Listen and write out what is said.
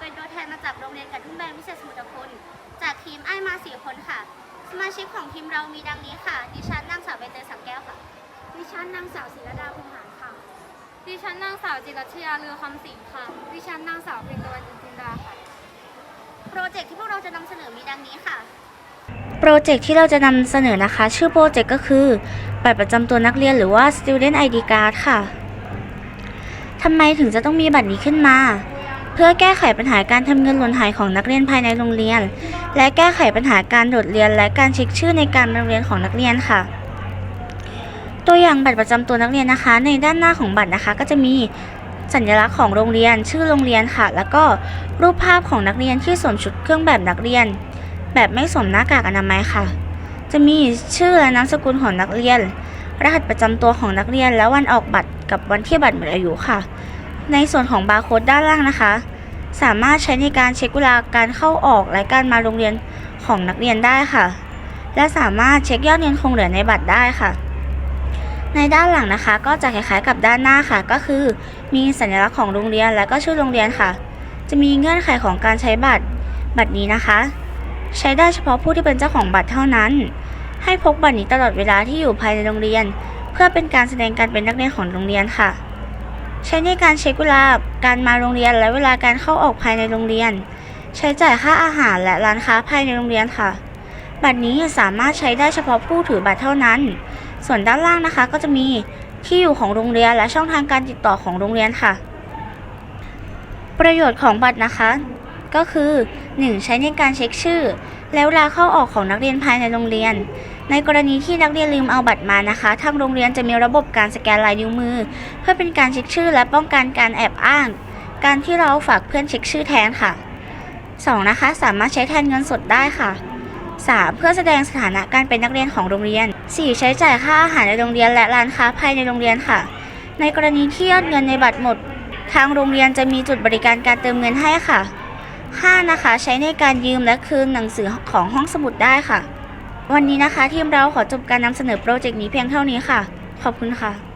เป็นตัวแทนมาจากโรงเรียนกระทุ่มแบนวิเศษสมุทรคุณ จากทีมไอ้ายมาสี่คนค่ะ สมาชิกของทีมเรามีดังนี้ค่ะ ดิฉันนางสาวใบเตยสังแก้วค่ะ ดิฉันนางสาวศิรดาภูหารค่ะ ดิฉันนางสาวจิรัชยาเรือคำสิงค่ะ ดิฉันนางสาวเพ็ญตะวันอินจินดาค่ะ โปรเจกต์ที่พวกเราจะนำเสนอมีดังนี้ค่ะ โปรเจกต์ที่เราจะนำเสนอนะคะ ชื่อโปรเจกต์ก็คือบัตรประจำตัวนักเรียนหรือว่า Student ID Card ค่ะทำไมถึงจะต้องมีบัตรนี้ขึ้นมาเพื่อแก้ไขปัญหาการทำเงินหล่นหายของนักเรียนภายในโรงเรียน และแก้ไขปัญหาการโดดเรียน และการเช็คชื่อในการเรียนของนักเรียนค่ะ ตัวอย่างบัตรประจำตัวนักเรียนนะคะ ในด้านหน้าของบัตรนะคะ ก็จะมีสัญลักษณ์ของโรงเรียน ชื่อโรงเรียนค่ะ แล้วก็รูปภาพของนักเรียนที่สวมชุดเครื่องแบบนักเรียน แบบไม่สวมหน้ากากอนามัยค่ะ จะมีชื่อและนามสกุลของนักเรียน รหัสประจำตัวของนักเรียน และวันออกบัตรกับวันที่บัตรหมดอายุค่ะ ในส่วนของบาร์โค้ดด้านล่างนะคะ สามารถใช้ในการเช็คเวลาการเข้าออกและการมาโรงเรียนของนักเรียนได้ค่ะ และสามารถเช็คยอดเงินคงเหลือในบัตรได้ค่ะ ในด้านหลังนะคะก็จะคล้ายๆกับด้านหน้าค่ะ ก็คือ มีสัญลักษณ์ของโรงเรียนและก็ชื่อโรงเรียนค่ะ จะมีเงื่อนไขของการใช้บัตรบัตรนี้นะคะ ใช้ได้เฉพาะผู้ที่เป็นเจ้าของบัตรเท่านั้น ให้พกบัตรนี้ตลอดเวลาที่อยู่ภายในโรงเรียน เพื่อเป็นการแสดงการเป็นนักเรียนของโรงเรียนค่ะ ใช้ในการเช็คเวลาการมาโรงเรียนและเวลาการเข้าออกภายในโรงเรียน ใช้จ่ายค่าอาหารและร้านค้าภายในโรงเรียนค่ะ บัตรนี้สามารถใช้ได้เฉพาะผู้ถือบัตรเท่านั้น ส่วนด้านล่างนะคะก็จะมีที่อยู่ของโรงเรียนและช่องทางการติดต่อของโรงเรียนค่ะ ประโยชน์ของบัตรนะคะ ก็คือ 1. ใช้ในการเช็คชื่อ และเวลาเข้าออกของนักเรียนภายในโรงเรียน ในกรณีที่นักเรียนลืมเอาบัตรมานะคะ ทางโรงเรียนจะมีระบบการสแกนลายนิ้วมือ เพื่อเป็นการเช็คชื่อและป้องกันการแอบอ้าง การที่เราฝากเพื่อนเช็คชื่อแทนค่ะ 2. นะคะ สามารถใช้แทนเงินสดได้ค่ะ 3. เพื่อแสดงสถานะการเป็นนักเรียนของโรงเรียน 4. ใช้จ่ายค่าอาหารในโรงเรียนและร้านค้าภายในโรงเรียนค่ะ ในกรณีที่ยอดเงินในบัตรหมด ทางโรงเรียนจะมีจุดบริการการเติมเงินให้ค่ะ 5. นะคะ ใช้ในการยืมและคืนหนังสือของห้องสมุดได้ค่ะ วันนี้นะคะทีมเราขอจบการนำเสนอโปรเจกต์นี้เพียงเท่านี้ค่ะ ขอบคุณค่ะ